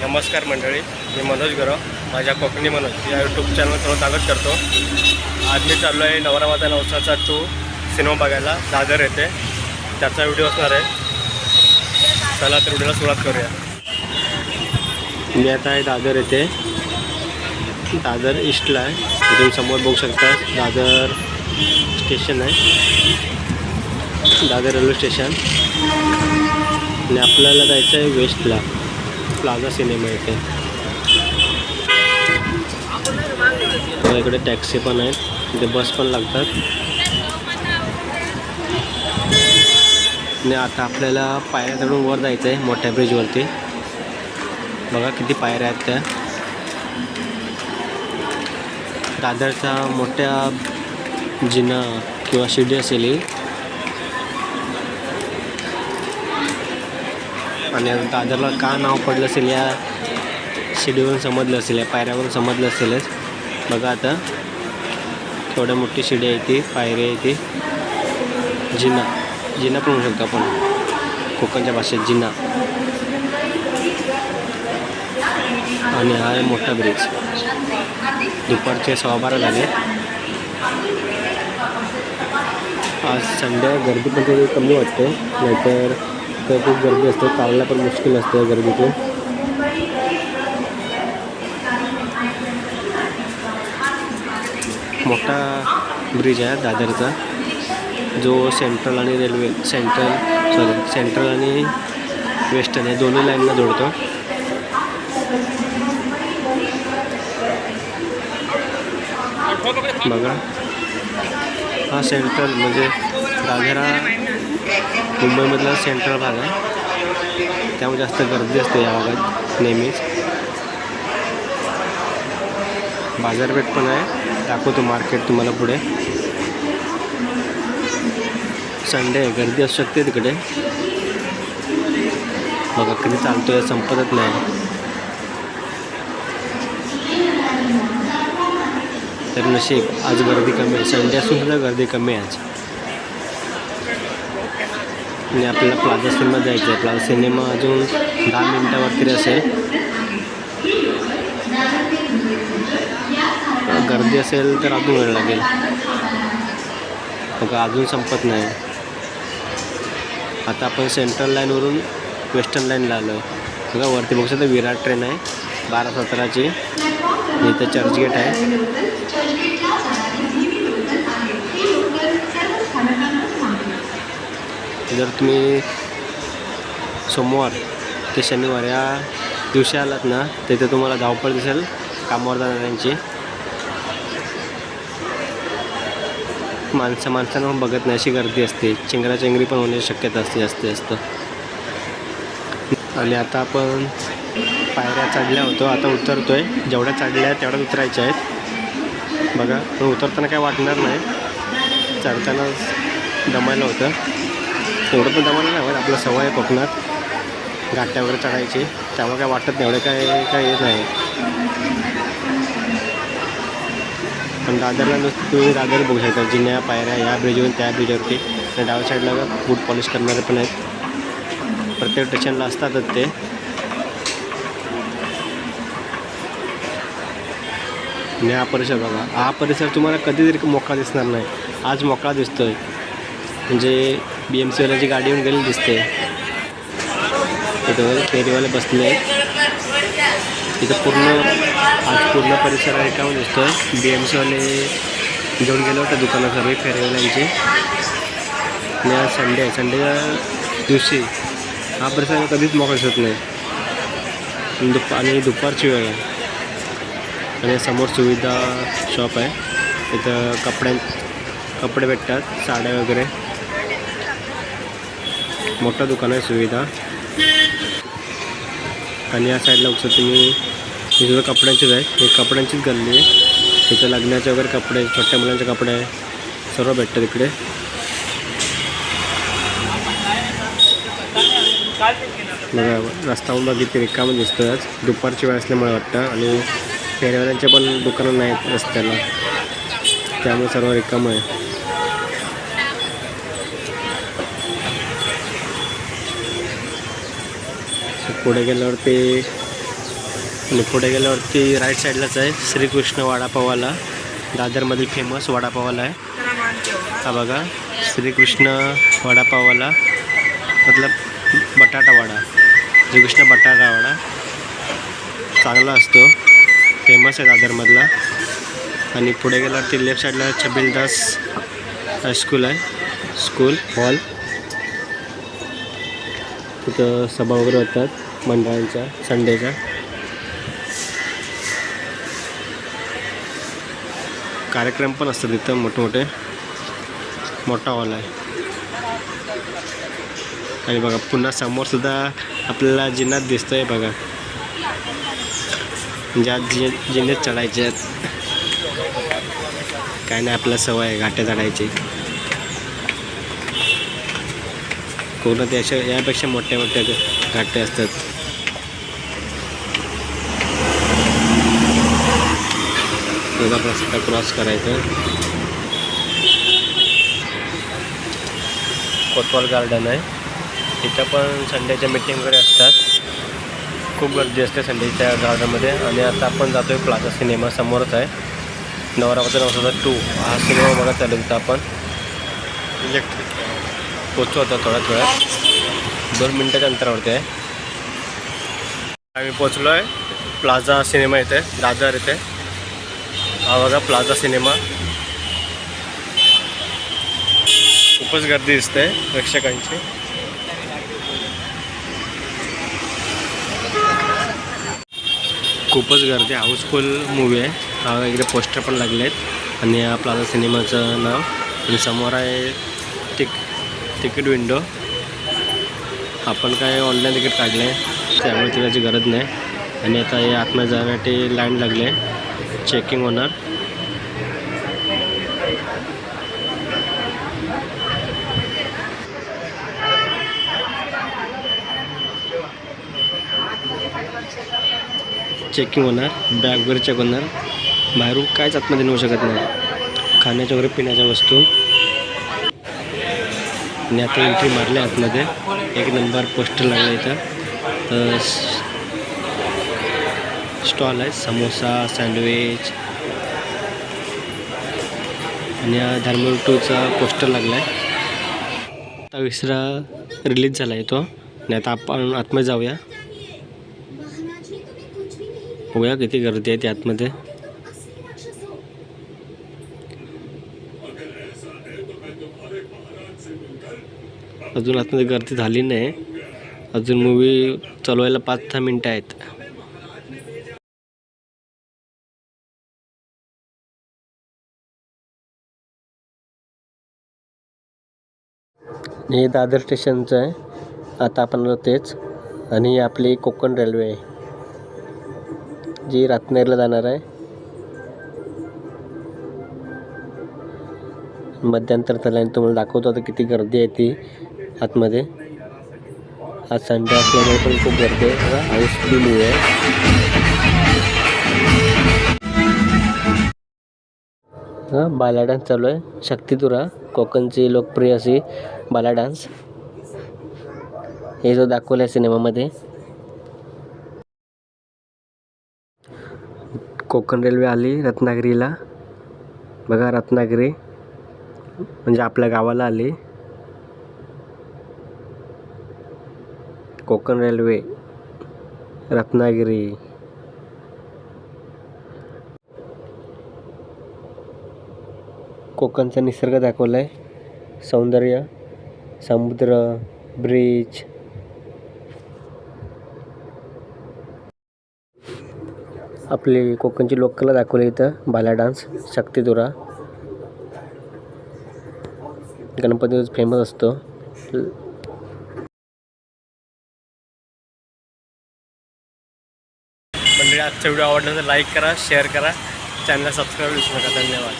नमस्कार मंडळी मी मनोज गरव माझ्या कोकणी मनोज या यूट्यूब चॅनल थोडं स्वागत करतो. आज मी चाललो आहे नवरा माझा नवसाचा टू सिनेमा बघायला दादर येते त्याचा व्हिडिओ असणार आहे. चला तर व्हिडिओला सुरुवात करूया. मी आता आहे दादर येते दादर ईस्टला आहे. तुम्ही समोर बघू शकता दादर स्टेशन आहे. दादर रेल्वे स्टेशन आणि आपल्याला जायचं आहे वेस्टला प्लाझा सिनेमा इथे. इकडे टॅक्सी पण आहेत. इथे बस पण लागतात. आणि आता आपल्याला पायऱ्या चढून वर जायचं आहे मोठ्या ब्रिजवरती बघा किती पायऱ्या आहेत त्या. दादरचा मोठ्या जिना किंवा शिडी असेल आणि दादरला का नाव पडलं असेल या शिडीवरून समजलं असेल या पायऱ्यावरून समजलं असेलच. बघा आता थोड्या मोठी शिडी आहे ती पायरी आहे ती. जिना जिना पण म्हणू शकतो आपण. कोकणच्या भाषेत जिना. आणि हा आहे मोठा ब्रिज दुपारचे सव्वा बारा झाले. आज संडे गर्दी पण थोडी कमी वाटते. नाहीतर असतं खूप गर्दी असते चालणं पण मुश्किल असते गर्दीतून. मोठा ब्रिज आहे दादरचा जो सेंट्रल आणि रेल्वे सेंट्रल सॉरी सेंट्रल आणि वेस्टर्न या दोन्ही लाईनला जोडतो. बघा. हा सेंट्रल म्हणजे दादरा मुंबईमधला सेंट्रल भाग आहे. त्यामुळे जास्त गर्दी असते या भागात नेहमीच. बाजारपेठ पण आहे. दाखवतो मार्केट तुम्हाला पुढे. संडे आहे. गर्दी असू शकते तिकडे. बघा कधी चालतोय. संपतच नाही. तर नशीब आज गर्दी कमी आहे. संडे असून सुद्धा गर्दी कमी आहे आज. आणि आपल्याला प्लाझा सिनेमा जायचं आहे प्लाझा सिनेमा अजून दहा मिनटावरती असेल. गर्दी असेल तर अजून वेळ लागेल. बघा अजून संपत नाही. आता आपण सेंट्रल लाईनवरून वेस्टर्न लाईनला आलो आहे बघा वरती बघू शकता विराट ट्रेन आहे. बारा सतराची. इथं चर्चगेट आहे. जर तुम्ही सोमवार ते शनिवार या दिवशी आलात ना तिथे तुम्हाला धावपळ दिसेल कामावर जाणाऱ्यांची माणसं माणसांना बघत नाही अशी गर्दी असते. चिंगराचिंगरी पण होण्याची शक्यता असते जास्त जास्त. आणि आता आपण पायऱ्या चढल्या होतो आता उतरतो आहे जेवढ्या चढल्या तेवढ्याच उतरायच्या आहेत. बघा पण उतरताना काय वाटणार नाही. चढतानाच दमायला होतं. एवढं पण जमाना नाही होत. आपलं सवय आहे कोकणात. घाट्या वगैरे चढायची. त्यामुळे काय वाटत नाही. एवढं काय काय येत नाही. पण दादरला नुसतं तुम्ही दादर बघू शकता. जिन्या पायऱ्या ह्या ब्रिजवरून त्या ब्रिजवरती आणि डाव्या साईडला बूट पॉलिश करणारे पण आहेत. प्रत्येक स्टेशनला असतातच ते. आणि हा परिसर बघा. हा परिसर तुम्हाला कधीतरी मोकळा दिसणार नाही. आज मोकळा दिसतोय. म्हणजे बी एम सीवाल्याची गाडी येऊन गेलेली दिसते. इथं फेरीवाले बसले आहेत. इथं पूर्ण आज पूर्ण परिसर रिकामा दिसतोय. बी एम सीवाले घेऊन गेलो होतं दुकानात सर्व फेरीवाल्यांची. आणि आज संडे आहे. संडेच्या दिवशी हा परिसर कधीच मोकळा दिसत नाही. दुप आणि दुपारची वेळ आहे. आणि समोर सुविधा शॉप आहे. इथं कपड्यां कपडे भेटतात साड्या वगैरे. मोठं दुकान आहे सुविधा. आणि या साईडला बघता तुम्ही हे सुद्धा कपड्यांचीच आहे. हे कपड्यांचीच गल्ली आहे. इथं लग्नाचे वगैरे कपडे छोट्या मुलांचे कपडे आहे. सर्व भेटतात इकडे. बघा रस्त्यावरून बघितली रिकामं दिसतं आज. दुपारची वेळ असल्यामुळे वाटतं. आणि फेऱ्यावाल्यांचे पण दुकानं नाहीत रस्त्याला. त्यामुळे सर्व रिकामं आहे. पुढे गेल्यावरती आणि पुढे गेल्यावरती राईट साईडलाच आहे. श्रीकृष्ण वडापावाला दादरमधील फेमस वडापावाला आहे. हा बघा श्रीकृष्ण वडापावाला मतलब बटाटा वडा. श्रीकृष्ण बटाटा वडा. चांगला असतो. फेमस आहे दादरमधला. आणि पुढे गेल्यावरती लेफ्ट साईडला छबिलदास हायस्कूल आहे. स्कूल हॉल तिथं सभा वगैरे होतात. मंडळांच्या संडेच्या कार्यक्रम पण असतात तिथं मोठमोठे. मोठा हॉल आहे. आणि बघा पुन्हा समोर सुद्धा आपल्याला जिन्नात दिसतोय बघा. ज्या जि जिन्यात चढायचे आहेत. काय नाही आपल्याला सवय आहे घाट्या चढायची. कोणतं त्याच्या यापेक्षा मोठ्या मोठ्या घाटे असतात. रस्ता क्रॉस करायचा. कोतवाल गार्डन आहे. तिथं पण संडेच्या मीटिंग वगैरे असतात. खूप गर्दी असते संडेच्या गार्डनमध्ये आणि आता आपण जातो आहे प्लाझा सिनेमा समोरच आहे. नवरावता नवसाचा टू हा सिनेमा बघा चालू तिथं आपण. इलेक्ट्रिक पोचू होता थोड्याच वेळात दोन मिनटाच्या अंतरावरती आहे. आम्ही पोचलो आहे प्लाझा सिनेमा इथे दादर इथे. हा बघा प्लाझा सिनेमा. खूपच गर्दी दिसते प्रेक्षकांची. खूपच गर्दी हाऊसफुल मूवी आहे. हा इकडे पोस्टर पण लागले आहेत आणि या प्लाझा सिनेमाचं नाव. आणि समोर आहे तिकीट विंडो आपण काय ऑनलाईन तिकीट काढलं आहे त्यामुळे तिकीटाची गरज नाही. आणि आता हे आतमध्ये जाण्यासाठी लाईन लागली आहे चेकिंग होणार. चेकिंग होणार बॅग वगैरे चेक होणार. बाहेरून काहीच आतमध्ये नेऊ शकत नाही. खाण्याच्या वगैरे पिण्याच्या वस्तू. आणि आता एंट्री मारली आतमध्ये. एक नंबर पोस्टर लागला इथं. तर स्टॉल आहे. समोसा सँडविच आणि धर्मल टूचा पोस्टर लागला आहे आता विसरा रिलीज झाला आहे तो आणि आता आपण आतमध्ये जाऊया. बघूया किती गर्दी आहे ती आतमध्ये. अजून आतमध्ये गर्दी झाली नाही. अजून मूवी चालवायला पाच दहा मिनटं आहेत. हे दादर स्टेशनचं आहे. आता आपण आलो तेच. आणि आपली कोकण रेल्वे आहे. जी रत्नागिरीला जाणार आहे. मध्यंतर त्याला तुम्हाला दाखवतो आता किती गर्दी आहे ती. आतमध्ये. आज संडे असल्यामुळे पण खूप गर्दी आहे. हाऊस फुल आहे. हां बाला डान्स चालू आहे. शक्तितुरा कोकणची लोकप्रिय अशी बाला डान्स हे जो दाखवलं आहे सिनेमामध्ये. कोकण रेल्वे आली रत्नागिरीला. बघा रत्नागिरी. म्हणजे आपल्या गावाला आली. कोकण रेल्वे रत्नागिरी. कोकणचा निसर्ग दाखवला आहे सौंदर्य समुद्र ब्रिज. आपली कोकणची लोककला दाखवली इथं बाला डान्स शक्तितुरा गणपती फेमस असतो. मंडळी आजचा व्हिडिओ आवडला तर लाईक करा शेअर करा. चॅनलला सबस्क्राईब विसरू नका. धन्यवाद.